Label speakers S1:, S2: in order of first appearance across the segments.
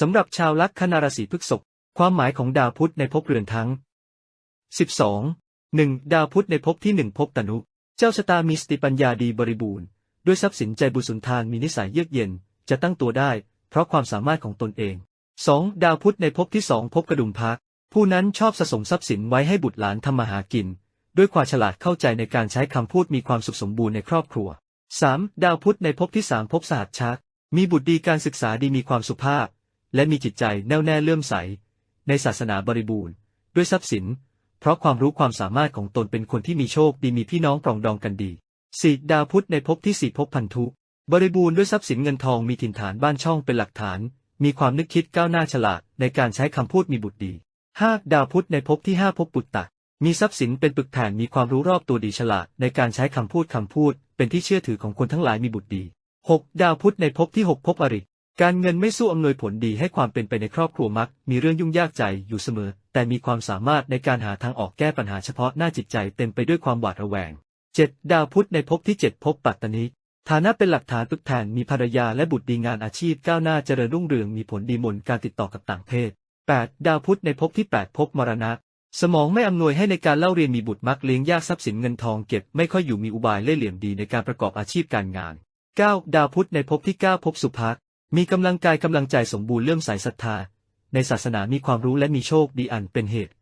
S1: สำหรับชาวลัคนาราศีพฤษภความหมายของดาวพุธในภพเรือนทั้ง 12 1. ดาวพุธในภพที่หนึ่งภพตนุ เจ้าชะตามีสติปัญญาดีบริบูรณ์ ด้วยทรัพย์สินใจบุญสุนทานมีนิสัยเยือกเย็น จะตั้งตัวได้ เพราะความสามารถของตนเอง 2. ดาวพุธในภพที่สองภพกระดุมพัก ผู้นั้นชอบสะสมทรัพย์สินไว้ให้บุตรหลานทำมาหากิน ด้วยความฉลาดเข้าใจในการใช้คำพูดมีความสุขสมบูรณ์ในครอบครัว 3. ดาวพุธในภพที่สามภพสหัสชัก มีบุตรดีการศึกษาดีมีความสุภาพ และมีจิตใจแน่วแน่เลื่อมใส ในศาสนาบริบูรณ์ ด้วยทรัพย์สิน เพราะความรู้ความสามารถของตนเป็นคนที่มีโชคดีมีพี่น้องปรองดองกันดี 4. ดาวพุธในภพที่สี่ภพพันธุ บริบูรณ์ด้วยทรัพย์สินเงินทองมีถิ่นฐานบ้านช่องเป็นหลักฐาน มีความนึกคิดก้าวหน้าฉลาดในการใช้คำพูดมีบุตรดี 5. ดาวพุธในภพที่ห้าภพปุตตะ มีทรัพย์สินเป็นปึกแผ่นมีความรู้รอบตัวดีฉลาดในการใช้คำพูดคำพูด เป็นที่เชื่อถือของคนทั้งหลายมีบุตรดี 6. ดาวพุธในภพที่หกภพอริ การเงินไม่สู้อำนวยผลดีให้ความเป็นไปในครอบครัวมัก มีเรื่องยุ่งยากใจอยู่เสมอ แต่มีความสามารถในการหาทางออกแก้ปัญหาเฉพาะหน้าจิตใจเต็มไปด้วยความหวาดระแวง 7. ดาวพุธในภพที่ 7ภพปัตตานิฐานะเป็นหลักฐานปึกแผ่นมีภรรยาและบุตรดีงานอาชีพก้าวหน้าเจริญรุ่งเรืองมีผลดีมนการติดต่อกับต่างเพศ 8. ดาวพุธในภพที่ 8ภพมรณะ สมองไม่อำนวยให้ในการเล่าเรียนมีบุตรมักเลี้ยงยากทรัพย์สินเงินทองเก็บไม่ค่อยอยู่มีอุบายเล่ห์เหลี่ยมดีในการประกอบอาชีพการงาน 9. ดาวพุธในภพที่ 9ภพสุภะ มีกำลังกายกำลังใจสมบูรณ์เลื่อมใสศรัทธา ในศาสนามีความรู้และมีโชคดีอันเป็นเหตุ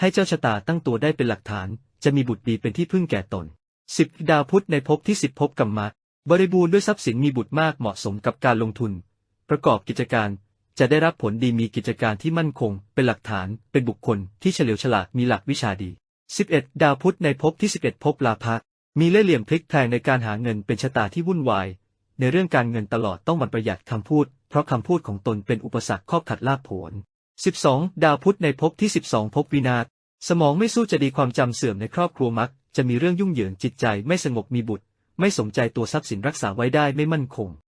S1: ให้เจ้าชะตาตั้งตัวได้เป็นหลักฐาน จะมีบุตรดีเป็นที่พึ่งแก่ตน 10. ดาวพุธในภพที่10ภพกรรมะบริบูรณ์ด้วยทรัพย์สินมีบุตรมากเหมาะสมกับการลงทุน ประกอบกิจการจะได้รับผลดีมีกิจการที่มั่นคง เป็นหลักฐานเป็นบุคคลที่เฉลียวฉลาดมีหลักวิชาดี 11. ดาวพุธในภพที่ 11ภพลาภะมีเล่ห์เหลี่ยมพลิกแพลงในการหาเงินเป็นชะตาที่วุ่นวาย ในเรื่องการเงินตลอดต้องหมั่นประหยัดคำพูด เพราะคำพูดของตนเป็นอุปสรรคข้อขัดลาภผล 12. ดาวพุธในภพที่ 12ภพวินาศสมองไม่สู้จะดีความจำเสื่อมในครอบครัวมัก จะมีเรื่องยุ่งเหยิงจิตใจไม่สงบมีบุตร ไม่สมใจตัวทรัพย์สินรักษาไว้ได้ไม่มั่นคง